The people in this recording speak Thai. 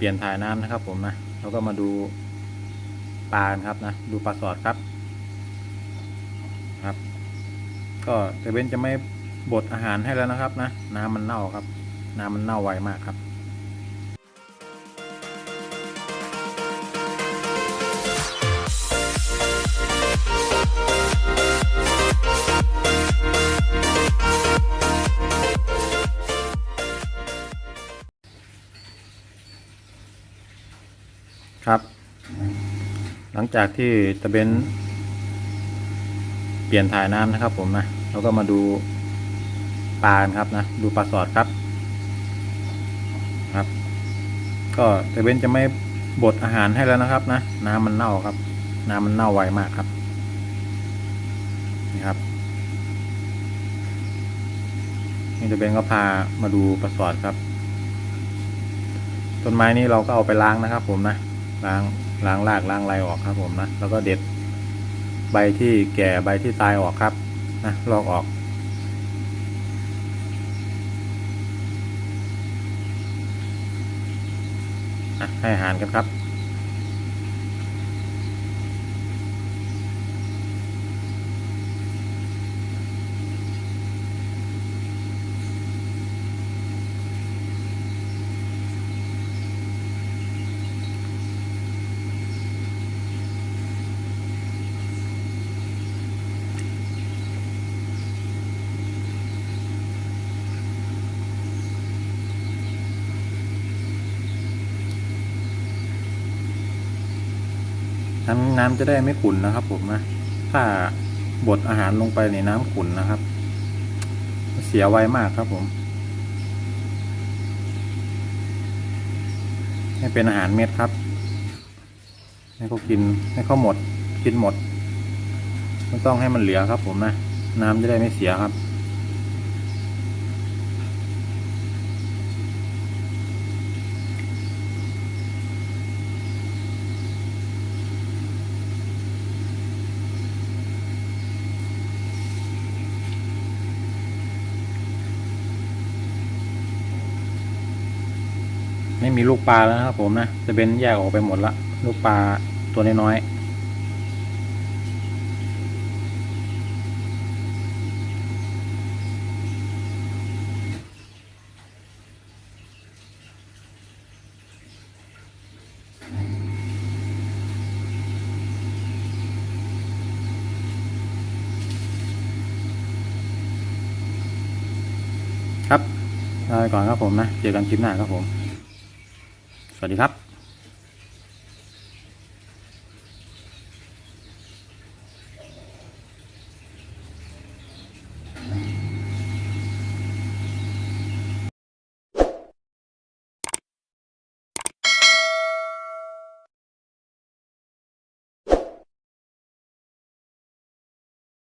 ปลี่ยนถ่ายน้ำนะครับ ผมนะแล้วก็มาดูปลาครับนะ ดูปลาสอดครับ ครับ ก็เต่เบนจะไม่บดอาหารให้แล้วนะครับ นะ น้ำมันเน่าครับ น้ำมันเน่าไวมากครับ ครับ หลังจากที่ตะเบนเปลี่ยนถ่ายน้ำนะครับ ผมนะเราก็มาดูปลานครับนะ ดูปลาสอดครับ ครับ ก็ตะเบนจะไม่บดอาหารให้แล้วนะครับ นะน้ำมันเน่าครับ น้ำมันเน่าไวมากครับนี่ครับนี่ตะเบนก็พามาดูปลาสอดครับ ต้นไม้นี้เราก็เอาไปล้างนะครับ ผมนะ ล้างล้างรากล้างไรออกครับผมนะแล้วก็เด็ดใบที่แก่ใบที่ตายออกครับนะลอกออก ให้อาหารกันครับ น้ำน้ำจะได้ไม่ขุ่นนะครับ ผมนะถ้าบดอาหารลงไปในน้ำขุ่นนะครับ เสียไวมากครับผมให้เป็นอาหารเม็ดครับ ให้เขากินให้เขาหมด กินหมด ไม่ต้องให้มันเหลือครับ ผมนะ น้ำจะได้ไม่เสียครับ ไม่มีลูกปลาแล้วนะครับผมนะจะเป็นแยกออกไปหมดละลูกปลาตัวน้อยครับลาไปก่อนครับผมนะ เจอกันคลิปหน้าครับผม สวัสดีครับ